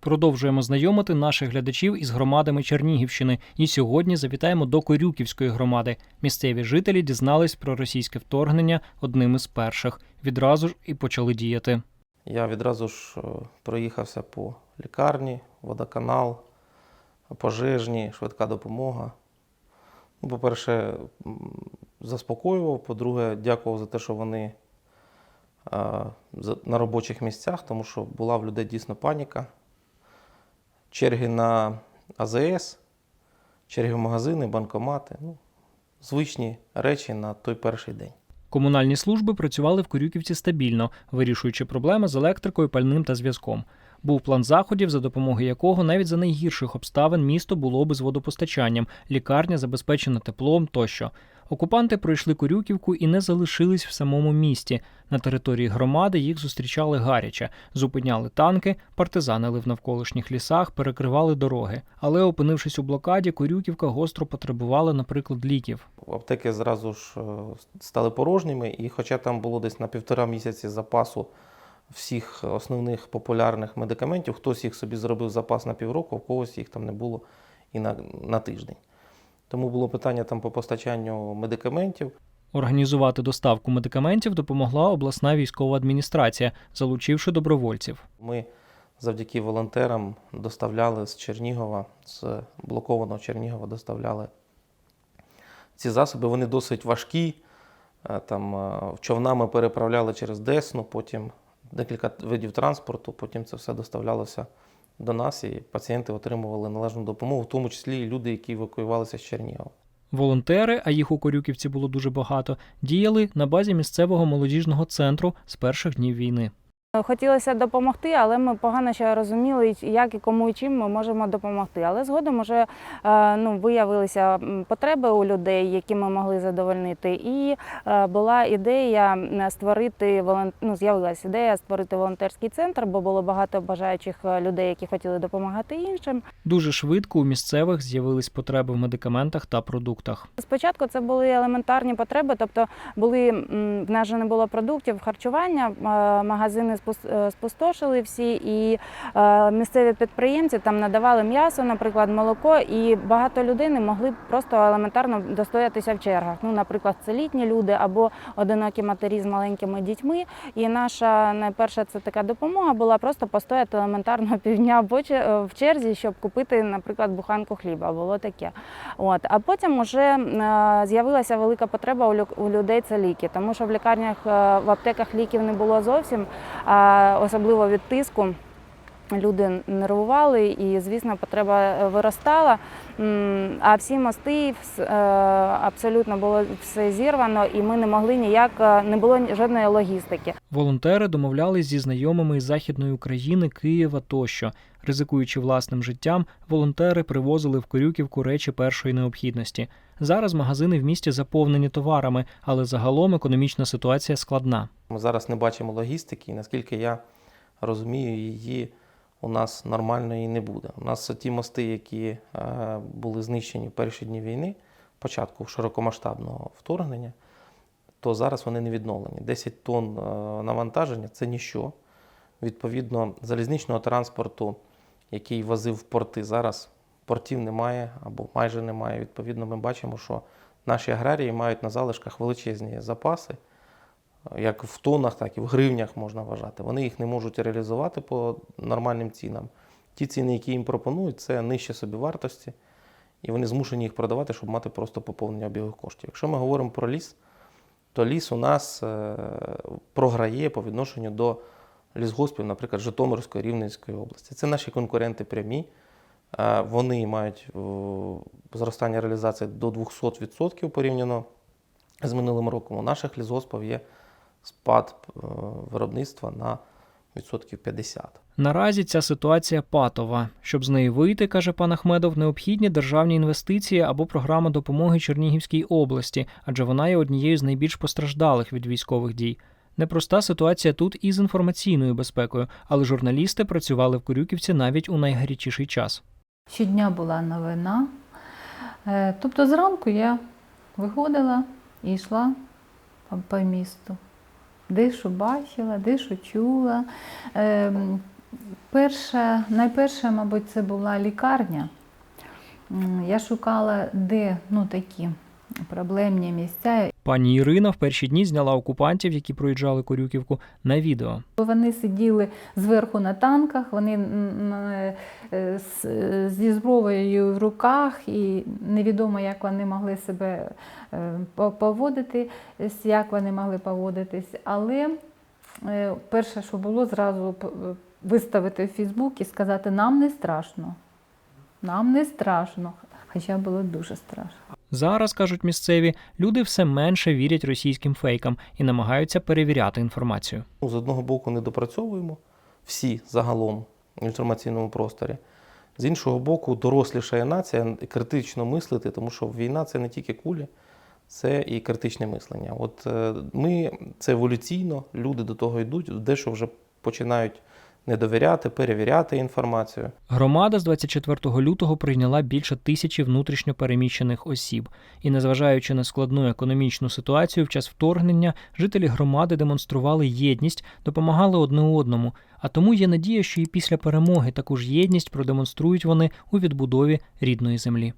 Продовжуємо знайомити наших глядачів із громадами Чернігівщини. І сьогодні завітаємо до Корюківської громади. Місцеві жителі дізнались про російське вторгнення одним із перших. Відразу ж і почали діяти. Я відразу ж е, проїхався по лікарні, водоканал, пожежні, швидка допомога. Ну, По-перше, заспокоював, по-друге, дякував за те, що вони е, на робочих місцях, тому що була в людей дійсно паніка. Черги на АЗС, черги в магазини, банкомати. Ну, звичні речі на той перший день. Комунальні служби працювали в Корюківці стабільно, вирішуючи проблеми з електрикою, пальним та зв'язком. Був план заходів, за допомогою якого навіть за найгірших обставин місто було би з водопостачанням, лікарня забезпечена теплом тощо. Окупанти пройшли Корюківку і не залишились в самому місті. На території громади їх зустрічали гаряче, зупиняли танки, партизанили в навколишніх лісах, перекривали дороги. Але, опинившись у блокаді, Корюківка гостро потребувала, наприклад, ліків. Аптеки зразу ж е, стали порожніми, і хоча там було десь на півтора місяці запасу всіх основних популярних медикаментів, хтось їх собі зробив запас на півроку, в когось їх там не було і на, на тиждень. Тому було питання там по постачанню медикаментів. Організувати доставку медикаментів допомогла обласна військова адміністрація, залучивши добровольців. Ми завдяки волонтерам доставляли з Чернігова, з блокованого Чернігова доставляли ці засоби. Вони досить важкі. Е, Там е, човнами переправляли через Десну, потім декілька видів транспорту, потім це все доставлялося до нас, і пацієнти отримували належну допомогу, в тому числі і люди, які евакуювалися з Чернігова. Волонтери, а їх у Корюківці було дуже багато, діяли на базі місцевого молодіжного центру з перших днів війни. Хотілося допомогти, але ми погано ще розуміли, як і кому і чим ми можемо допомогти. Але згодом вже е, ну, виявилися потреби у людей, які ми могли задовольнити. І е, була ідея створити ну, з'явилася ідея створити волонтерський центр, бо було багато бажаючих е, людей, які хотіли допомагати іншим. Дуже швидко у місцевих з'явились потреби в медикаментах та продуктах. Спочатку це були елементарні потреби, тобто були в нас же не було продуктів харчування, магазини спустошили всі, і е, місцеві підприємці там надавали м'ясо, наприклад, молоко, і багато людей не могли просто елементарно достоятися в чергах. Ну, наприклад, це літні люди або одинокі матері з маленькими дітьми. І наша найперша це така допомога була просто постояти елементарно півдня е, в черзі, щоб купити, наприклад, буханку хліба. Було таке. От. А потім вже е, з'явилася велика потреба у людей це ліки, тому що в лікарнях, е, в аптеках ліків не було зовсім, особливо від тиску. Люди нервували і, звісно, потреба е, виростала. А всі мости е, абсолютно було все зірвано, і ми не могли ніяк, е, не було ні- жодної логістики. Волонтери домовлялись зі знайомими із Західної України, Києва тощо. Ризикуючи власним життям, волонтери привозили в Корюківку речі першої необхідності. Зараз магазини в місті заповнені товарами, але загалом економічна ситуація складна. Ми зараз не бачимо логістики, і наскільки я розумію, її у нас нормальної не буде. У нас ті мости, які е, були знищені в перші дні війни, початку широкомасштабного вторгнення, то зараз вони не відновлені. 10 тонн е, навантаження це ніщо. Відповідно, залізничного транспорту, який возив в порти, зараз портів немає або майже немає. Відповідно, ми бачимо, що наші аграрії мають на залишках величезні запаси як в тоннах, так і в гривнях можна вважати. Вони їх не можуть реалізувати по нормальним цінам. Ті ціни, які їм пропонують, це нижче собівартості, і вони змушені їх продавати, щоб мати просто поповнення обігу коштів. Якщо ми говоримо про ліс, то ліс у нас е, програє по відношенню до лісгоспів, наприклад, Житомирської, Рівненської області. Це наші конкуренти прямі. Е, Вони мають зростання реалізації до 200% порівняно з минулим роком. У наших лісгоспів є спад е, виробництва на відсотків 50. Наразі ця ситуація патова. Щоб з неї вийти, каже пан Ахмедов, необхідні державні інвестиції або програма допомоги Чернігівській області, адже вона є однією з найбільш постраждалих від військових дій. Непроста ситуація тут і з інформаційною безпекою, але журналісти працювали в Корюківці навіть у найгарячіший час. Щодня була новина. Е, Тобто зранку я виходила і йшла по місту. Що бачила, що чула. Ем, Перше, найперше, мабуть, це була лікарня. Я шукала, де ну, такі проблемні місця. Пані Ірина в перші дні зняла окупантів, які проїжджали Корюківку, на відео. Вони сиділи зверху на танках, вони е, з- зі зброєю в руках, і невідомо, як вони могли себе е, по- поводити, як вони могли поводитись. Але е, перше, що було, зразу виставити в Фейсбук і сказати, нам не страшно. Нам не страшно. Хоча було дуже страшно. Зараз кажуть місцеві, люди все менше вірять російським фейкам і намагаються перевіряти інформацію. З одного боку, не допрацьовуємо всі загалом в інформаційному просторі. З іншого боку, дорослішає нація критично мислити, тому що війна це не тільки кулі, це і критичне мислення. От е, ми це еволюційно, люди до того йдуть, дещо вже починають не довіряти, перевіряти інформацію. Громада з 24 лютого прийняла більше тисячі внутрішньо переміщених осіб, і, незважаючи на складну економічну ситуацію, в час вторгнення жителі громади демонстрували єдність, допомагали одне одному. А тому є надія, що і після перемоги таку ж єдність продемонструють вони у відбудові рідної землі.